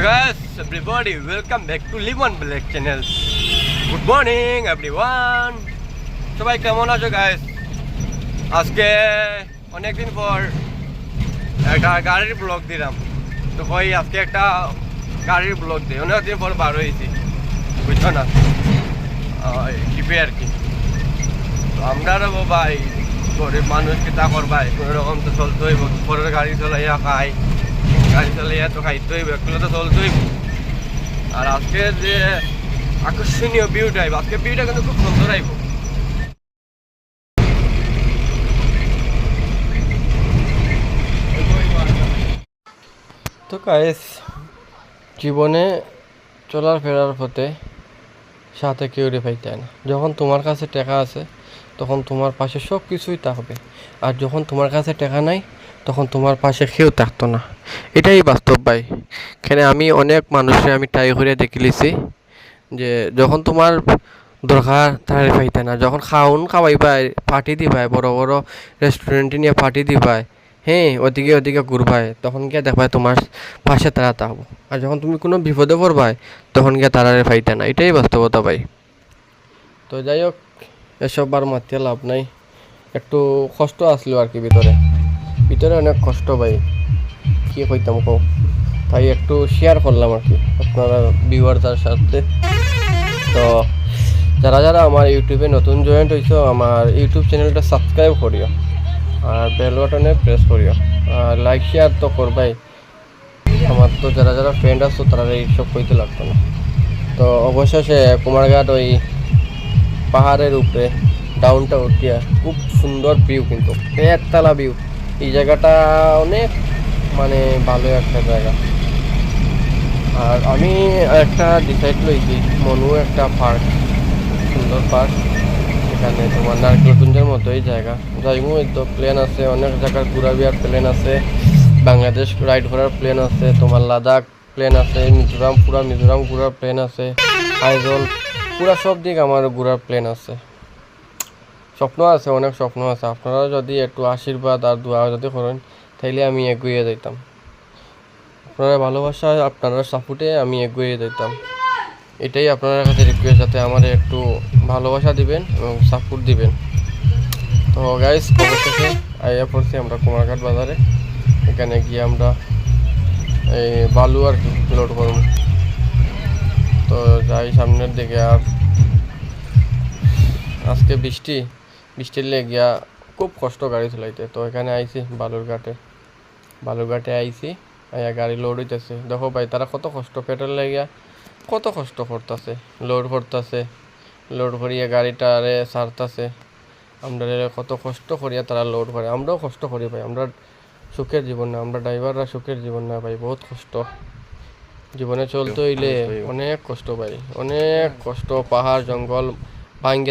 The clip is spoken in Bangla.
Guys, everybody, welcome back to Live Black Channel. Good morning, everyone. সবাই কেমন আছো আজকে অনেকদিন পর একটা গাড়ির ব্লগ দিলাম। তো কই আজকে একটা গাড়ির ব্লগ দিই। অনেকদিন পর বার হয়েছি। বুঝছ না? কিপে আর কি। তো আমরা ভাই গরিব মানুষ কিতা করবাই? কোনো রকম তো চলতে হইব। গাড়ি চলাইয়া খাই। গাড়ি চালাইয়া তো খাইতে হইব একগুলো তো চলতে হইব আর আজকে যে আকর্ষণীয় ভিউটা আইব আজকে ভিউটা কিন্তু খুব সুন্দর আইব তো গাইস জীবনে চলার ফেরার পথে সাথে কেউ রে পাইতে না। যখন তোমার কাছে টাকা আছে, তখন তোমার পাশে সব কিছুই থাকবে আর যখন তোমার কাছে টাকা নাই তখন তোমার পাশে কেউ থাকতো না। এটাই বাস্তব ভাই। এখানে আমি অনেক মানুষের আমি ট্রাই করে দেখিলিছি যে যখন তোমার দরকার তার পাইতে না, যখন খাওন পায় পার্টি দিবাই, বড় বড় রেস্টুরেন্টে নিয়ে পার্টি দিবাই হ্যাঁ ওদিকে ওদিকে ঘুরবাই, তখন গিয়ে দেখবাই তোমার পাশে তারা থাকব। আর যখন তুমি কোনো বিপদে পড়বাই, তখন গিয়ে তারা পাইতে না। এটাই বাস্তবতা ভাই। তো যাই হোক, এসব আর মাতিয়ে লাভ নাই। একটু কষ্ট আসলো আর কি ভিতরে। ভিতরে অনেক কষ্ট ভাই। কি কইতাম কও? তাই একটু শেয়ার করলাম আর কি, আপনারা ভিউয়ারদের সাথে। তো যারা যারা আমার ইউটিউবে নতুন জয়েন্ট হয়েছো আমার ইউটিউব চ্যানেলটা সাবস্ক্রাইব করিও আর বেল বাটনে প্রেস করিও। আর লাইক শেয়ার তো করবাই। আমার তো যারা যারা ফ্রেন্ড আসতো তারা এইসব কইতে লাগতো না। তো অবশেষে কুমারঘাট ওই পাহাড়ের উপরে ডাউনটা উঠিয়া খুব সুন্দর ভিউ কিন্তু, একতলা ভিউ এই জায়গাটা অনেক মানে ভালো একটা জায়গা। আর আমি একটা ডিসাইড লইছি মনু একটা পার্ক সুন্দর পার্ক এখানে তোমার নারকেলকুঞ্জের মতোই জায়গা। যাইমু তো প্লেন আছে, অনেক জায়গার ঘুরা বিয়ার প্লেন আছে, বাংলাদেশ রাইড করার প্লেন আছে, তোমার লাদাখ প্লেন আছে, মিজোরাম, পুরা মিজোরাম ঘুরার প্লেন আছে, আইজল, পুরা সব দিক আমার ঘুরার প্লেন আছে। স্বপ্ন আছে, অনেক স্বপ্ন আছে। আপনারা যদি একটু আশীর্বাদ আর দোয়া যদি করেন, তাইলে আমি এগিয়ে যাইতাম। আপনারা ভালোবাসা, আপনারা সাপোর্টে আমি এগিয়ে যেতাম এটাই আপনার কাছে রিকোয়েস্ট যাতে আমার একটু ভালোবাসা দিবেন এবং সাপোর্ট দিবেন। তো গাইস খবর থেকে আইয়া পড়ছি আমরা কুমারঘাট বাজারে। এখানে গিয়ে আমরা এই বালু আর কি লোড করব। তো যাই, সামনের দিকে আর আজকে বৃষ্টি। বৃষ্টির লেগিয়া খুব কষ্ট গাড়ি চলাইতে। তো এখানে আইছি বালুরঘাটে। বালুরঘাটে আইছি আইয়া গাড়ি লোড হইতেছে। দেখো ভাই তারা কত কষ্ট পেট্রোল লাগিয়া কত কষ্ট করতেছে। লোড করতেছে লোড করিয়া গাড়িটা আরে সারতাছে আমরা কত কষ্ট করিয়া তারা লোড করে। আমরাও কষ্ট করি ভাই আমরা সুখের জীবন না আমরা ড্রাইভাররা সুখের জীবন না ভাই বহুত কষ্ট। জীবনে চলতে হইলে অনেক কষ্ট ভাই অনেক কষ্ট। পাহাড় জঙ্গল ভাঙ্গে